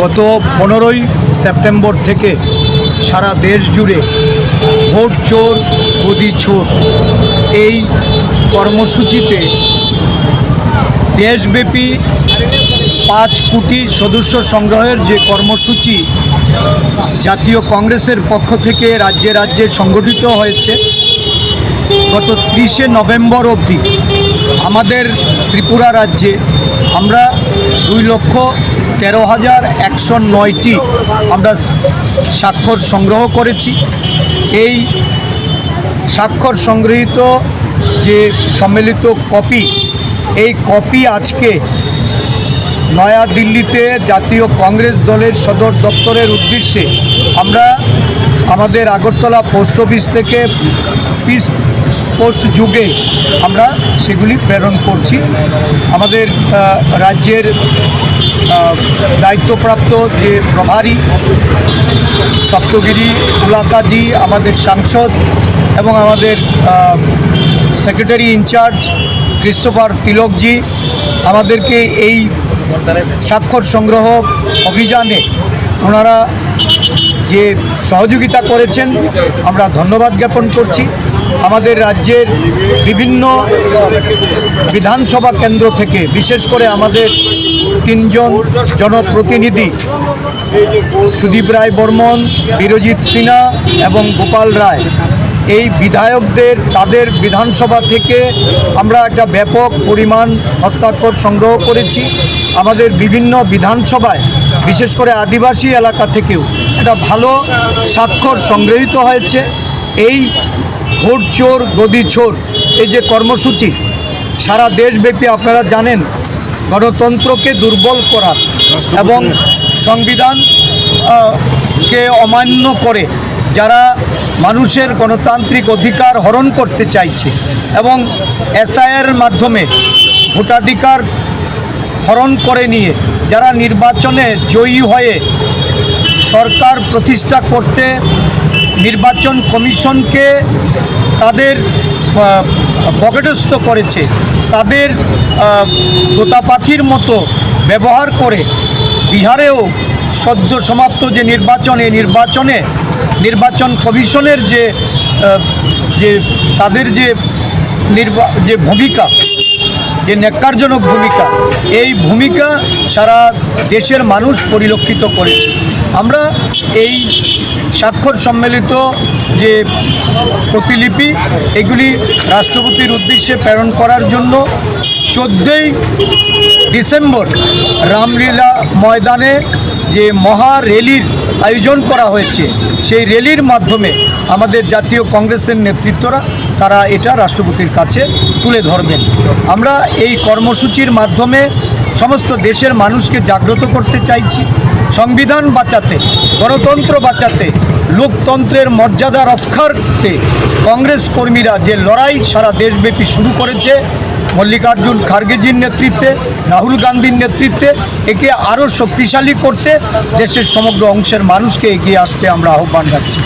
গত পনেরোই সেপ্টেম্বর থেকে সারা দেশ জুড়ে ভোট চোর গদি চোর এই কর্মসূচিতে দেশব্যাপী পাঁচ কোটি সদস্য সংগ্রহের যে কর্মসূচি জাতীয় কংগ্রেসের পক্ষ থেকে রাজ্যে রাজ্যে সংগঠিত হয়েছে গত ত্রিশে নভেম্বর অবধি আমাদের ত্রিপুরা রাজ্যে আমরা দুই লক্ষ তেরো হাজার একশো নয়টি আমরা স্বাক্ষর সংগ্রহ করেছি। এই স্বাক্ষর সংগৃহীত যে সম্মিলিত কপি, এই কপি আজকে নয়াদিল্লিতে জাতীয় কংগ্রেস দলের সদর দপ্তরের উদ্দেশ্যে আমরা আমাদের আগরতলা পোস্ট অফিস থেকে স্পিচ পোস্ট যুগে আমরা সেগুলি প্রেরণ করছি। আমাদের রাজ্যের দায়িত্বপ্রাপ্ত যে প্রভারী সপ্তগিরি উলাকাজি আমাদের সাংসদ এবং আমাদের সেক্রেটারি ইনচার্জ ক্রিস্টোফার তিলকজি আমাদেরকে এই স্বাক্ষর সংগ্রহ অভিযানে ওনারা যে সহযোগিতা করেছেন, আমরা ধন্যবাদ জ্ঞাপন করছি। আমাদের রাজ্যের বিভিন্ন বিধানসভা কেন্দ্র থেকে, বিশেষ করে আমাদের তিনজন জনপ্রতিনিধি, সুদীপ রায় বর্মন, বিরজিৎ সিনহা এবং গোপাল রায়। এই বিধায়কদের, তাদের বিধানসভা থেকে আমরা একটা ব্যাপক পরিমাণ হস্তাক্ষর সংগ্রহ করেছি। আমাদের বিভিন্ন বিধানসভায় বিশেষ করে আদিবাসী এলাকা থেকেও একটা ভালো স্বাক্ষর সংগৃহীত হয়েছে। এই ভোট চোর গদি চোর এই যে কর্মসূচি সারা দেশব্যাপী আপনারা জানেন গণতন্ত্রকে দুর্বল করা এবং সংবিধান কে অমান্য করে যারা মানুষের গণতান্ত্রিক অধিকার হরণ করতে চাইছে এবং এসআইয়ের মাধ্যমে ভোটাধিকার হরণ করে নিয়ে যারা নির্বাচনে জয়ী হয়ে সরকার প্রতিষ্ঠা করতে নির্বাচন কমিশনকে তাদের পকেটস্থ করেছে, তাদের পাখির মতো ব্যবহার করে বিহারেও সদ্য সমাপ্ত যে নির্বাচন, এই নির্বাচনে নির্বাচন কমিশনের যে যে তাদের যে নির্বা, যে ভূমিকা যে ন্যাক্কারজনক ভূমিকা, এই ভূমিকা সারা দেশের মানুষ পরিলক্ষিত করেছে। আমরা এই স্বাক্ষর সম্মিলিত যে প্রতিলিপি, এগুলি রাষ্ট্রপতির উদ্দেশ্যে প্রেরণ করার জন্য চোদ্দোই ডিসেম্বর রামলীলা ময়দানে যে মহা র্যালির আয়োজন করা হয়েছে, সেই র্যালির মাধ্যমে আমাদের জাতীয় কংগ্রেসের নেতৃত্বরা তারা এটা রাষ্ট্রপতির কাছে তুলে ধরবেন। আমরা এই কর্মসূচির মাধ্যমে সমস্ত দেশের মানুষকে জাগ্রত করতে চাইছি। সংবিধান বাঁচাতে, গণতন্ত্র বাঁচাতে, লোকতন্ত্রের মর্যাদা রক্ষার্থে কংগ্রেস কর্মীরা যে লড়াই সারা দেশব্যাপী শুরু করেছে মল্লিকার্জুন খার্গেজির নেতৃত্বে, রাহুল গান্ধীর নেতৃত্বে একে আরও শক্তিশালী করতে দেশের সমগ্র অংশের মানুষকে এগিয়ে আসতে আমরা আহ্বান রাখছি